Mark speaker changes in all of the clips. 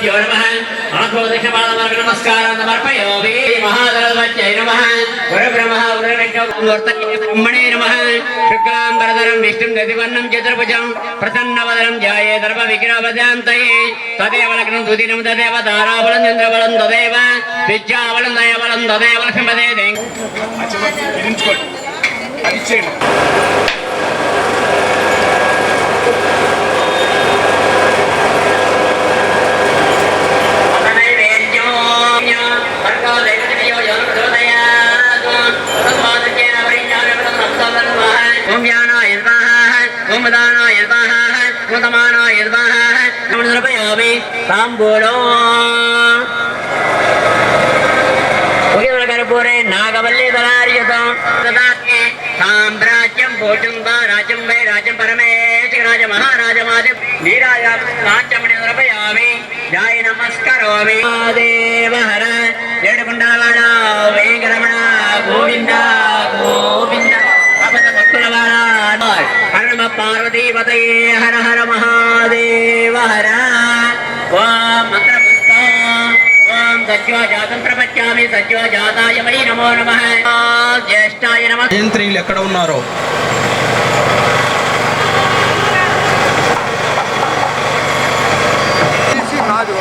Speaker 1: పాదాభ్యో నమః ఆత్మోదక్షపాదమర్గ నమస్కారం సమర్పయోమి మహాదరవచ్చై నమః గురుబ్రహ్మ బ్రహ్మణే నమః శుక్లాంబరధరం విష్ణుం గతివర్ణం చతుర్భుజం ప్రసన్నవదనం జాయే దర్భ విగ్రహపదాంతయే తదేవ లగ్నం సుదినం తదేవ తారాబలం చంద్రబలం తదేవ విద్యాబలం దయబలం తదేవ లక్ష్మదే
Speaker 2: అది
Speaker 1: చేయండి హరమ పార్వతీపతయే హర హర మహాదేవ హర ఓం మంత్రపుష్ప ఓం సత్యోజాతం ప్రపచ్యామి సత్యోజాతాయ మణి నమో నమ జ్యేష్ఠాయ నమ
Speaker 3: జయంత్రీలు ఎక్కడ ఉన్నారో?
Speaker 4: చారు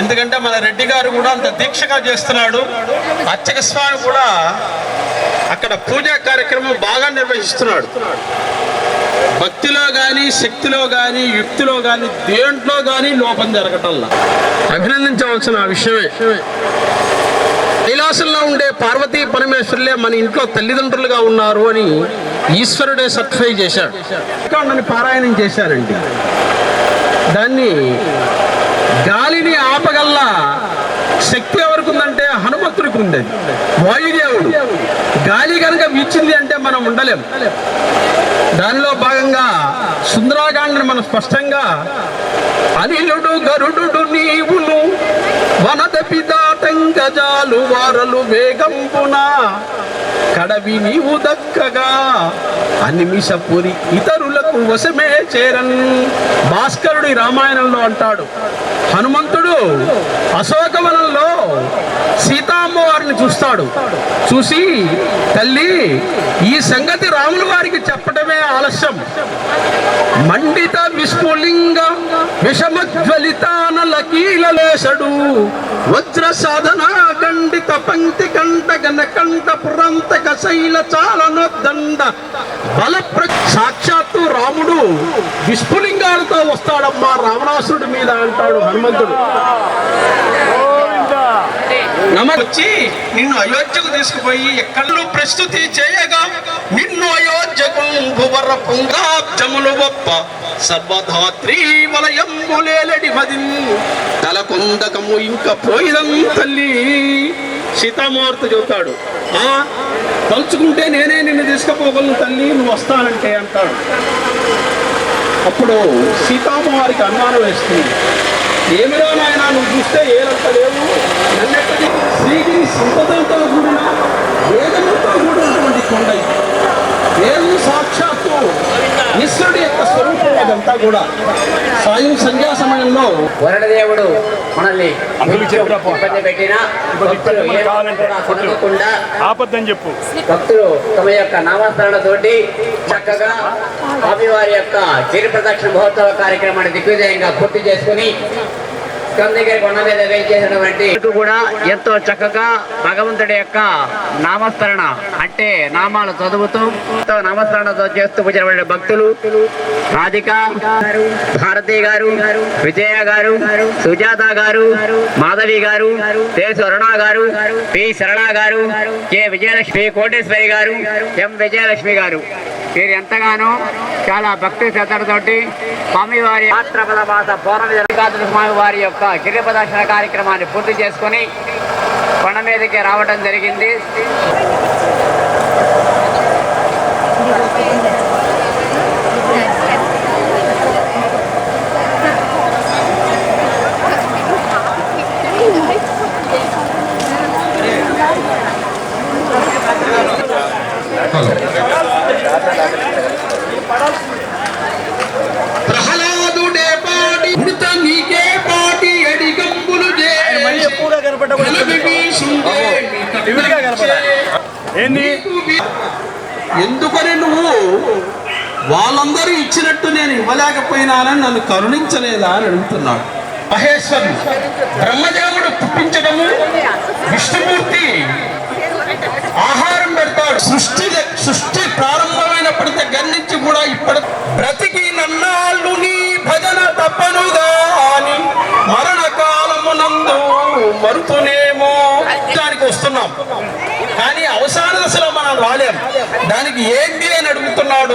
Speaker 4: ఎందుకంటే మన రెడ్డి గారు కూడా అంత దీక్షగా చేస్తున్నాడు. అర్చక స్వామి కూడా అక్కడ పూజా కార్యక్రమం బాగా నిర్వహిస్తున్నాడు. భక్తిలో కానీ శక్తిలో కానీ యుక్తిలో కానీ దేంట్లో కానీ లోపం జరగటంలా అభినందించవలసిన విషయమే. కైలాసంలో ఉండే పార్వతీ పరమేశ్వరులే మన ఇంట్లో తల్లిదండ్రులుగా ఉన్నారు అని ఈశ్వరుడే సర్టిఫై చేశాడు. పారాయణం చేశారండి. దాన్ని గాలిని ఆపగల్లా శక్తి ఎవరికి ఉందంటే హనుమంతుడికి ఉంది వాయుదేవుడు. గాలి కనుక వీచింది అంటే మనం ఉండలేం. దానిలో భాగంగా సుందరాకాండని మనం స్పష్టంగా అనిలుడు గరుడు నీవును వనద పిదాటంగజాలు వారలు వేగంపునా కడవి నీవు దక్కగా. అనిమిషపురి ఇతరులకు వశమే చేరన్. భాస్కరుడి రామాయణంలో అంటాడు హనుమంతుడు అశోకవనంలో సీతామ్మవారిని చూస్తాడు. చూసి తల్లి ఈ సంగతి రాముల వారికి చెప్పడమే ఆలస్యం. మండిత విస్ఫులింగ విషమజ్వలితానల కీలలేశడు వజ్ర సాధన ఖండిత పంక్తి కంట గన కంట కసైల శైల చాలనొద్దండ బల ప్ర సాక్షాత్తు రాముడు విష్ణులింగాలతో వస్తాడమ్మా రావణాసురుడి మీద అంటాడు హనుమంతుడు. నమర్చి నిన్ను అయోధ్యకు తీసుకుపోయి ఎక్కడో ప్రస్తుతి చేయగా నిన్ను అయోధ్యకు భువర పుంగాబ్జములు గొప్ప సర్వధాత్రి వలయంబులేలడి మది తలకొందకము ఇంకా పోయిదం తల్లి. సీతామూర్తి చెబుతాడు తలుచుకుంటే నేనే నిన్ను తీసుకుపోగలను తల్లి నువ్వు వస్తానంటే అంటాడు. అప్పుడు సీతామ్మవారికి అనుమానం వేస్తుంది. ఏమిరా నాయన నువ్వు చూస్తే ఏలంత లేవు? నన్నెక్కడి? శ్రీగిరి సంపదలతో కూడిన వేదములతో కూడినటువంటి కొండ. వేదము సాక్షాత్తు ఈశ్వరుడి యొక్క స్వరూపం అదంతా కూడా సాయం సంధ్యా సమయంలో
Speaker 1: వరుణదేవుడు మనల్ని. ఇబ్బంది పెట్టినా
Speaker 2: ఆపద్దని చెప్పు
Speaker 1: భక్తులు తమ యొక్క నామస్మరణతోటి చక్కగా స్వామివారి యొక్క గిరి ప్రదక్షిణ మహోత్సవ కార్యక్రమాన్ని దిగ్విజయంగా పూర్తి చేసుకుని కొండ మీద వేయించేసినటువంటి కూడా ఎంతో చక్కగా భగవంతుడి యొక్క నామస్మరణ అంటే నామాలు చదువుతూ ఎంతో నామస్మరణ చేస్తూ పూజలబడే భక్తులు రాధిక భారతి గారు విజయ గారు సుజాత గారు మాధవి గారు కే స్వర్ణ గారు పి శరణ గారు కె విజయలక్ష్మి కోటేశ్వరి గారు ఎం విజయలక్ష్మి గారు. వీరు ఎంతగానో చాలా భక్తి శ్రద్ధలతోటి స్వామివారి భాద్రపద మాస పౌర్ణమి ఏకాదశి స్వామి వారి యొక్క గిరి ప్రదర్శన కార్యక్రమాన్ని పూర్తి చేసుకొని కొండ మీదకి రావడం జరిగింది.
Speaker 4: కరుణించలేదా అని అడుగుతున్నాడు. మహేశ్వరుడు బ్రహ్మదేవుడు పుట్టించడము విష్ణుమూర్తి ఆహారం పెడతాడు. సృష్టి సృష్టి ప్రారంభమైనప్పటి దగ్గర నుంచి కూడా ఇప్పటి బ్రతికి నన్నాళ్ళు నీ భజన తప్పనుగా అని మరణ కాలమునందు మరుతునేమో. దానికి వస్తున్నాం. కానీ అవసాన దశలో మనం రాలేం. దానికి ఏంటి అని అడుగుతున్నాడు.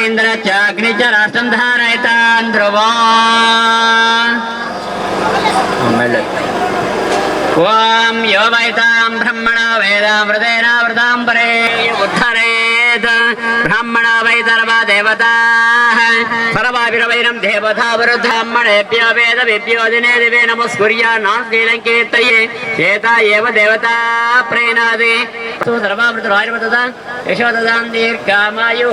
Speaker 1: ధ్రువంత ఇంద్ర చాగ్ని చ రాష్ట్రం ధారయతాన్ ధ్రువా. ఓం యో వైతాం బ్రహ్మణ వేదామృతేన వృతాం పరే ఉద్ధరేత్ బ్రాహ్మణ వైతర్వ దేవతా. సర్వాభిరవైనం దేవతా వృద్ధామ్మణేభ్యో వేద విద్యోదినే దివే నమస్కుర్యా నాస్కీలం కీర్తయే చేత ఏవ దేవతా ప్రేణాది. సర్వామృతురాయుర్వద యశోదాం దీర్ఘమాయు.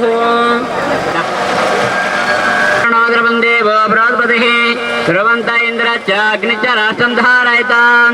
Speaker 1: దేవో బృహస్పతి. ధ్రువంత ఇంద్ర చాగ్ని చ రాష్ట్రం ధారయతాం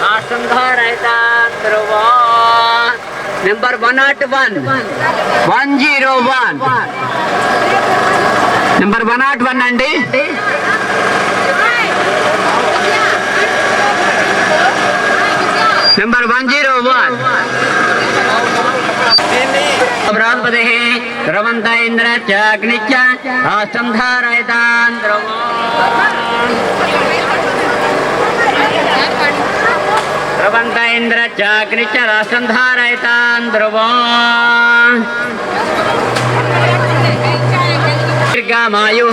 Speaker 1: సృష్టికామ్యా బలిత రస్తు తదాస్తు రాష్ట్రం ధారయతాత్రువా number one nought one one zero one number one nought one అండి number one zero one Brihaspati ద్రవంత Indra చాగ్నిచ్చ రాష్ట్రం ధారయతాన్ ద్రవంత ఇంద్ర చాగ్నిచ్చ రాష్ట్రం ధారయతాన్ ధ్రువో దీర్ఘమాయు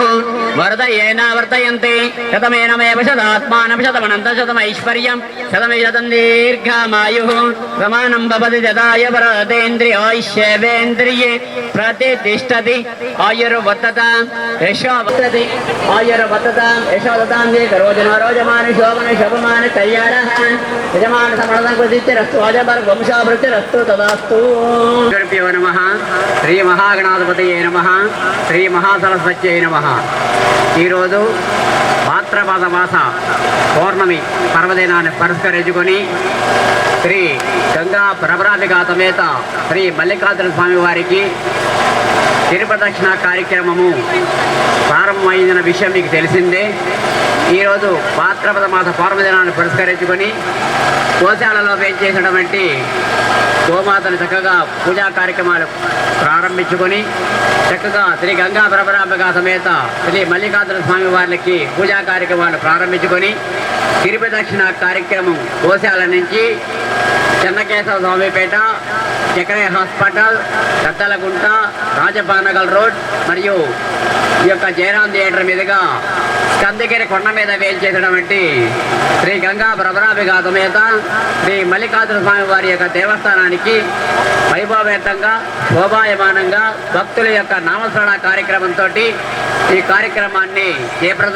Speaker 1: వరద ఏన వర్తయంతే? శతమేనమేవ శతాత్మానం శతమనంత శతమైశ్వర్యం. శతమే శతం దీర్ఘమాయు. సమానం భవతి జదాయ వరదేంద్రియాయుష్యేవేంద్రియే. ప్రతిష్టతి ఆయుర్వర్తత యశోవర్తతి ఆయుర్వత్తత. యశోదతాం రోజన రోజమాన శోభన శోభమాన కళ్యాణ. యజమాన సమర్థం కృతిరస్తు అజబర్ వంశావృత్తిరస్తు తదాస్తు. నమ శ్రీ మహాగణాధిపతయే నమ. శ్రీ మహాసరస్వత్యై నమ. ఈరోజు భాద్రపద మాస పౌర్ణమి పర్వదినాన్ని పురస్కరించుకొని శ్రీ గంగా ప్రభరాధిగా సమేత శ్రీ మల్లికార్జున స్వామి వారికి తిరుప్రదక్షిణ కార్యక్రమము ప్రారంభమైన విషయం మీకు తెలిసిందే. ఈరోజు భాద్రపద మాస పౌర్ణమిదినాన్ని పురస్కరించుకొని గోశాలలో వేయించేసినటువంటి గోమాతను చక్కగా పూజా కార్యక్రమాలు ప్రారంభించుకొని చక్కగా శ్రీ గంగా ప్రభరాంబిక సమేత శ్రీ మల్లికార్జున స్వామి వారికి పూజా కార్యక్రమాలు ప్రారంభించుకొని తిరుపదక్షిణ కార్యక్రమం గోశాల నుంచి చెన్నకేశవ స్వామిపేట చక్రయ్య హాస్పిటల్ కత్తలగుంట రాజపానగల్ రోడ్ మరియు ఈ యొక్క జయరాం థియేటర్ మీదుగా కందిగిరి కొండ మీద వేల్చేసినటువంటి శ్రీ గంగా ప్రభరాభిగా సమేత శ్రీ మల్లికార్జున స్వామి వారి యొక్క దేవస్థానానికి వైభవేతంగా శోభాయమానంగా భక్తుల యొక్క నామస్మరణ కార్యక్రమంతో ఈ కార్యక్రమాన్ని జయప్రద